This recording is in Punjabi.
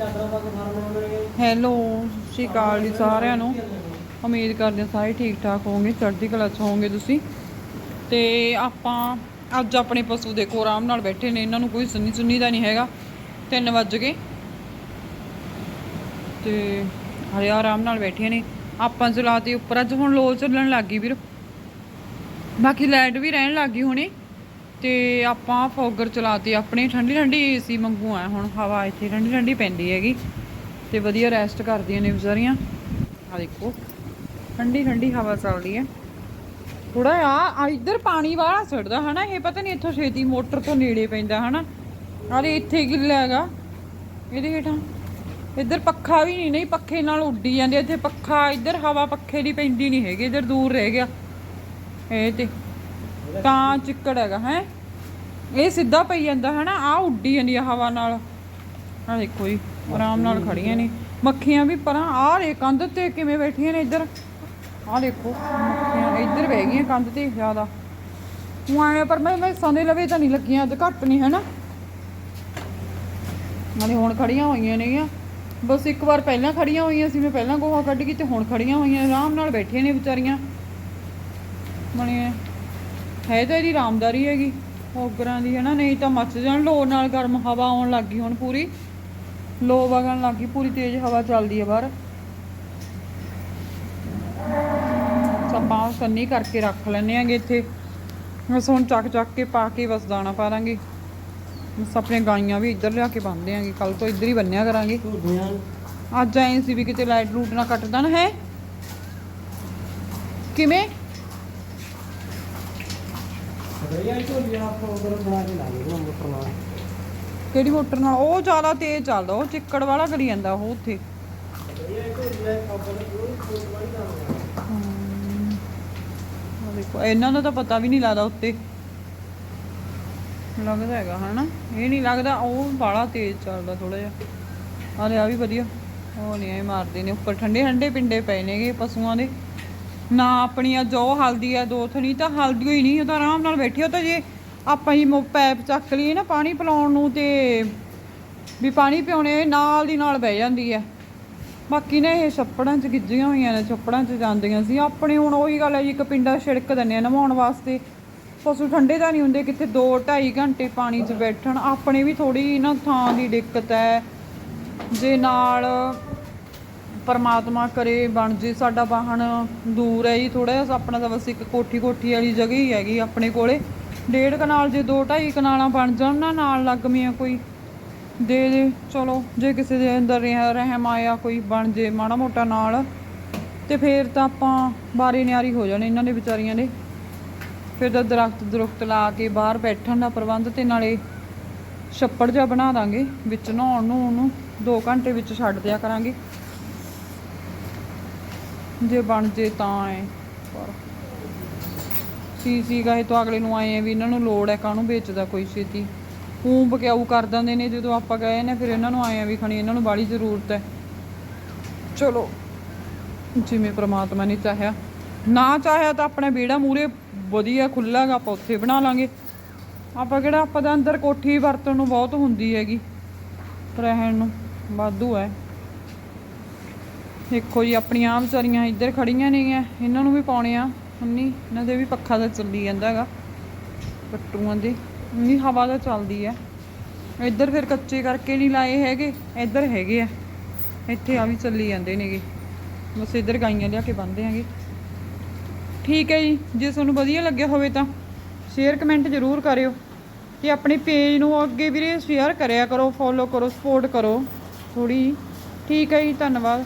ਹੈਲੋ ਸਤਿ ਸ਼੍ਰੀ ਅਕਾਲ ਜੀ ਸਾਰਿਆਂ ਨੂੰ। ਉਮੀਦ ਕਰਦੇ ਹਾਂ ਸਾਰੇ ਠੀਕ ਠਾਕ ਹੋਵੋਗੇ, ਚੜ੍ਹਦੀ ਕਲਾ 'ਚ ਹੋਵੋਗੇ ਤੁਸੀਂ। ਤੇ ਆਪਾਂ ਅੱਜ ਆਪਣੇ ਪਸ਼ੂ ਦੇਖੋ, ਆਰਾਮ ਨਾਲ ਬੈਠੇ ਨੇ, ਇਹਨਾਂ ਨੂੰ ਕੋਈ ਸੁੰਨੀ ਸੁੰਨੀ ਦਾ ਨਹੀਂ ਹੈਗਾ। 3 ਵੱਜ ਗਏ। ਤੇ ਹਰੇ ਆਰਾਮ ਨਾਲ ਬੈਠੇ ਨੇ। ਆਪਾਂ ਚਲਾਤੇ ਉੱਪਰ ਅੱਜ ਹੁਣ ਲੋ ਚੱਲਣ ਲੱਗ ਗਈ ਵੀਰ। ਬਾਕੀ ਲਾਈਟ ਵੀ ਰਹਿਣ ਲੱਗ ਗਈ ਹੁਣੇ। ਤੇ ਆਪਾਂ ਫੋਗਰ ਚਲਾਤੀ, ਆਪਣੀ ਠੰਡੀ ਠੰਡੀ ਏਸੀ ਮੰਗੂ ਆ ਹੁਣ, ਹਵਾ ਇੱਥੇ ਠੰਡੀ ਠੰਡੀ ਪੈਂਦੀ ਹੈਗੀ ਤੇ ਵਧੀਆ ਰੈਸਟ ਕਰਦੀਆਂ ਨੇ ਵਿਚਾਰੀਆਂ। ਆ ਦੇਖੋ, ਠੰਡੀ ਠੰਡੀ ਹਵਾ ਚੱਲਦੀ ਹੈ। ਥੋੜਾ ਆ ਇੱਧਰ ਪਾਣੀ ਵਾਲਾ ਛੱਡਦਾ ਹਨਾ, ਇਹ ਪਤਾ ਨਹੀਂ ਇੱਥੋਂ ਛੇਤੀ ਮੋਟਰ ਤੋਂ ਨੇੜੇ ਪੈਂਦਾ ਹਨਾ। ਅਰੇ ਇੱਥੇ ਗਿੱਲਾ ਹੈਗਾ ਇਹਦੇ ਹੇਠਾਂ। ਇੱਧਰ ਪੱਖਾ ਵੀ ਨਹੀਂ ਨਹੀਂ ਪੱਖੇ ਨਾਲ ਉੱਡੀ ਜਾਂਦੇ ਇੱਥੇ, ਪੱਖਾ ਇੱਧਰ ਹਵਾ ਪੱਖੇ ਦੀ ਪੈਂਦੀ ਨਹੀਂ ਹੈਗੀ, ਇੱਧਰ ਦੂਰ ਰਹਿ ਗਿਆ। ਇਹ ਤੇ ਤਾਂ ਚਿੱਕੜ ਹੈਗਾ, ਹੈ? ਇਹ ਸਿੱਧਾ ਪਈ ਜਾਂਦਾ ਹੈ ਨਾ ਆ ਉੱਡੀ ਜਾਂਦੀ ਆ ਹਵਾ ਨਾਲ। ਆ ਦੇਖੋ ਜੀ, ਆਰਾਮ ਨਾਲ ਖੜੀਆਂ ਨੇ। ਮੱਖੀਆਂ ਵੀ ਪਰਾਂ ਆ ਰੇ ਕੰਧ ਤੇ ਕਿਵੇਂ ਬੈਠੀਆਂ ਨੇ ਇੱਧਰ। ਆ ਦੇਖੋ, ਮੱਖੀਆਂ ਇੱਧਰ ਬਹਿ ਗਈਆਂ ਕੰਧ ਤੇ, ਜ਼ਿਆਦਾ। ਉਹ ਆਏ ਪਰ ਮੈਂ ਮੈਂ ਸੰਦੇ ਲਵੇ ਤਾਂ ਨਹੀਂ ਲੱਗੀਆਂ, ਅੱਜ ਘੱਟ ਨਹੀਂ ਹੈ ਨਾ ਨਾਲੇ ਹੁਣ ਖੜੀਆਂ ਹੋਈਆਂ ਨੇਗੀਆਂ ਬਸ ਇੱਕ ਵਾਰ ਪਹਿਲਾਂ ਖੜੀਆਂ ਹੋਈਆਂ ਸੀ, ਮੈਂ ਪਹਿਲਾਂ ਗੋਹਾ ਕੱਢ ਕੇ ਤੇ ਹੁਣ ਖੜੀਆਂ ਹੋਈਆਂ, ਆਰਾਮ ਨਾਲ ਬੈਠੀਆਂ ਨੇ ਵਿਚਾਰੀਆਂ। ਮਣੇ ਹੈ ਤਾਂ ਇਹਦੀ ਆਰਾਮਦਾਰੀ ਹੈਗੀ ਹੋਗਰਾਂ ਦੀ ਹੈ ਨਾ ਨਹੀਂ ਤਾਂ ਮੱਚ ਜਾਣ, ਲੋ ਨਾਲ ਗਰਮ ਹਵਾ ਆਉਣ ਲੱਗ ਗਈ ਹੁਣ ਪੂਰੀ। ਲੋ ਵਗਣ ਲੱਗ ਗਈ, ਪੂਰੀ ਤੇਜ਼ ਹਵਾ ਚੱਲਦੀ ਹੈ ਬਾਹਰ। ਸਪਾਂ ਸੰਨੀ ਕਰਕੇ ਰੱਖ ਲੈਣੇ ਆਂਗੇ ਇੱਥੇ। ਬਸ ਹੁਣ ਚੱਕ ਚੱਕ ਕੇ ਪਾ ਕੇ ਬਸ ਦਾਣਾ ਪਾ ਦਾਂਗੇ। ਬਸ ਆਪਣੇ ਗਾਈਆਂ ਵੀ ਇੱਧਰ ਲਿਆ ਕੇ ਬੰਨਦੇ ਆਂਗੇ ਕੱਲ ਤੋਂ ਇੱਧਰ ਹੀ ਬੰਨਿਆ ਕਰਾਂਗੇ। ਅੱਜ ਆਏ ਸੀ ਵੀ ਕਿਤੇ ਲਾਈਟ ਲੂਟ ਨਾ ਕੱਟਦਾ ਨਾ, ਹੈ? ਕਿਵੇਂ? ਕਿਹੜੀ ਮੋਟਰ ਨਾਲ? ਉਹ ਜ਼ਿਆਦਾ ਤੇਜ਼ ਚੱਲਦਾ ਉਹ ਚਿੱਕੜ ਵਾਲਾ ਕਰੀ ਜਾਂਦਾ ਉਹ ਉੱਥੇ। ਹਮ, ਆਹ ਦੇਖੋ ਇਹਨਾਂ ਦਾ ਤਾਂ ਪਤਾ ਵੀ ਨਹੀਂ ਲੱਗਦਾ ਉੱਤੇ। ਲੱਗਦਾ ਹੈਗਾ ਹਨਾ? ਇਹ ਨਹੀਂ ਲੱਗਦਾ ਉਹ ਬਾਲਾ ਤੇਜ਼ ਚੱਲਦਾ ਥੋੜਾ ਜਿਹਾ। ਆਹ ਆ ਵੀ ਵਧੀਆ। ਉਹ ਨਹੀਂ ਐ ਮਾਰਦੇ ਨੇ ਉੱਪਰ ਠੰਡੇ ਠੰਡੇ ਪਿੰਡੇ ਪਏ ਨੇਗੇ ਪਸ਼ੂਆਂ ਦੇ। ਨਾ ਆਪਣੀ ਆ ਜੋ ਹਲਦੀ ਆ, ਦੋ ਥਣੀ ਤਾਂ ਹਲਦੀ ਹੀ ਨਹੀਂ, ਉਹ ਤਾਂ ਆਰਾਮ ਨਾਲ ਬੈਠੀ ਉਹ ਤਾਂ ਜੇ ਆਪਾਂ ਹੀ ਮੋ- ਪੈਪ ਚੱਕ ਲਈਏ ਨਾ ਪਾਣੀ ਪਿਲਾਉਣ ਨੂੰ ਤੇ ਵੀ ਪਾਣੀ ਪਿਉਣੇ, ਨਾਲ ਦੀ ਨਾਲ ਬਹਿ ਜਾਂਦੀ ਆ। ਬਾਕੀ ਨੇ ਇਹ ਛੱਪੜਾਂ 'ਚ ਗਿੱਜੀਆਂ ਹੋਈਆਂ ਨੇ, ਛੱਪੜਾਂ 'ਚ ਜਾਂਦੀਆਂ ਸੀ। ਆਪਣੇ ਹੁਣ ਉਹੀ ਗੱਲ ਹੈ ਜੀ, ਇੱਕ ਪਿੰਡਾ ਛਿੜਕ ਦਿੰਦੇ ਆ ਨਵਾਉਣ ਵਾਸਤੇ। ਪਸ਼ੂ ਠੰਡੇ ਤਾਂ ਨਹੀਂ ਹੁੰਦੇ ਕਿਤੇ 2 2.5 ਘੰਟੇ ਪਾਣੀ 'ਚ ਬੈਠਣ। ਆਪਣੇ ਵੀ ਥੋੜੀ ਨਾ ਥਾਂ ਦੀ ਦਿੱਕਤ ਹੈ। ਜੇ ਨਾਲ ਪਰਮਾਤਮਾ ਕਰੇ, ਬਣ ਜੇ ਸਾਡਾ ਵਾਹਨ ਦੂਰ ਹੈ ਜੀ ਥੋੜਾ ਜਿਹਾ, ਆਪਣਾ ਤਾਂ ਬਸ ਇੱਕ ਕੋਠੀ ਕੋਠੀ ਵਾਲੀ ਜਗ੍ਹਾ ਹੀ ਹੈਗੀ ਆਪਣੇ ਕੋਲੇ। ਡੇਢ ਕਨਾਲ ਜੇ 2 2.5 ਕਨਾਲਾਂ ਬਣ ਜਾਣ ਨਾ, ਨਾਲ ਲੱਗਮੀਆਂ ਕੋਈ। ਦੇ ਦੇ, ਚਲੋ, ਜੇ ਕਿਸੇ ਦੇ ਅੰਦਰ ਰਹਿਮ ਆਇਆ ਕੋਈ, ਬਣ ਜੇ ਮਾੜਾ ਮੋਟਾ ਨਾਲ। ਤੇ ਫੇਰ ਤਾਂ ਆਪਾਂ ਬਾਰੀ ਨਿਆਰੀ ਹੋ ਜਾਣੇ ਇਹਨਾਂ ਦੇ ਵਿਚਾਰੀਆਂ ਦੇ। ਫਿਰ ਤਾਂ ਦਰਖਤ ਦਰਖਤ ਲਾ ਕੇ ਬਾਹਰ ਬੈਠਣ ਦਾ ਪ੍ਰਬੰਧ ਤੇ ਨਾਲੇ ਛੱਪੜ ਜਿਹਾ ਬਣਾ ਦਾਂਗੇ, ਵਿੱਚ ਨਹਾਉਣ ਨੂੰ ਉਹਨੂੰ 2 ਘੰਟੇ ਵਿੱਚ ਛੱਡ ਦਿਆ ਕਰਾਂਗੇ। ਜੇ ਬਣ ਜੇ ਤਾਂ ਐ। ਪਰ ਸੀ ਸੀ ਗਏ ਤਾਂ ਅਗਲੇ ਨੂੰ ਆਏ ਆ ਵੀ ਇਹਨਾਂ ਨੂੰ ਲੋੜ ਹੈ ਕਾਹਨੂੰ ਵੇਚਦਾ ਕੋਈ ਛੇਤੀ? ਉਹ ਬਕਿਆਊ ਕਰ ਦਿੰਦੇ ਨੇ ਜਦੋਂ ਆਪਾਂ ਗਏ ਨੇ, ਫਿਰ ਇਹਨਾਂ ਨੂੰ ਆਏ ਆ ਵੀ ਖਣੀ ਇਹਨਾਂ ਨੂੰ ਬਾੜੀ ਜ਼ਰੂਰਤ ਹੈ ਚਲੋ, ਜਿਵੇਂ ਪ੍ਰਮਾਤਮਾ ਨੇ ਚਾਹਿਆ। ਨਾ ਚਾਹਿਆ ਤਾਂ ਆਪਣੇ ਵਿਹੜਾ ਮੂਰੇ ਵਧੀਆ ਖੁੱਲਾ ਗਾ, ਆਪਾਂ ਉੱਥੇ ਬਣਾ ਲਾਂਗੇ। ਆਪਾਂ ਕਿਹੜਾ, ਆਪਾਂ ਦਾ ਅੰਦਰ ਕੋਠੀ ਵਰਤਣ ਨੂੰ ਬਹੁਤ ਹੁੰਦੀ ਹੈਗੀ। ਰਹਿਣ ਨੂੰ ਵਾਧੂ ਹੈ ਦੇਖੋ ਜੀ, ਆਪਣੀਆਂ ਆਹ ਵਿਚਾਰੀਆਂ ਇੱਧਰ ਖੜੀਆਂ ਨੇਗੀਆਂ। ਇਹਨਾਂ ਨੂੰ ਵੀ ਪਾਉਣੇ ਆ। ਹੁੰਨੀ ਇਹਨਾਂ ਦੇ ਵੀ ਪੱਖਾ ਤਾਂ ਚੱਲੀ ਜਾਂਦਾ ਹੈਗਾ। ਕੱਟੂਆਂ ਦੇ। ਨਹੀਂ ਹਵਾ ਤਾਂ ਚੱਲਦੀ ਹੈ ਇੱਧਰ ਫਿਰ ਕੱਚੇ ਕਰਕੇ ਨਹੀਂ ਲਾਏ ਹੈਗੇ। ਇੱਧਰ ਹੈਗੇ ਆ। ਇੱਥੇ ਆ ਵੀ ਚੱਲੀ ਜਾਂਦੇ ਨੇਗੇ। ਬਸ ਇੱਧਰ ਗਾਈਆਂ ਲਿਆ ਕੇ ਬੰਨਦੇ ਆਂਗੇ ਠੀਕ ਹੈ ਜੀ। ਜੇ ਤੁਹਾਨੂੰ ਵਧੀਆ ਲੱਗਿਆ ਹੋਵੇ ਤਾਂ ਸ਼ੇਅਰ ਕਮੈਂਟ ਜ਼ਰੂਰ ਕਰਿਓ। ਤੇ ਆਪਣੇ ਪੇਜ ਨੂੰ ਅੱਗੇ ਵੀਰੇ ਸ਼ੇਅਰ ਕਰਿਆ ਕਰੋ। ਫੋਲੋ ਕਰੋ ਸਪੋਰਟ ਕਰੋ। ਥੋੜੀ ਠੀਕ ਹੈ ਜੀ, ਧੰਨਵਾਦ।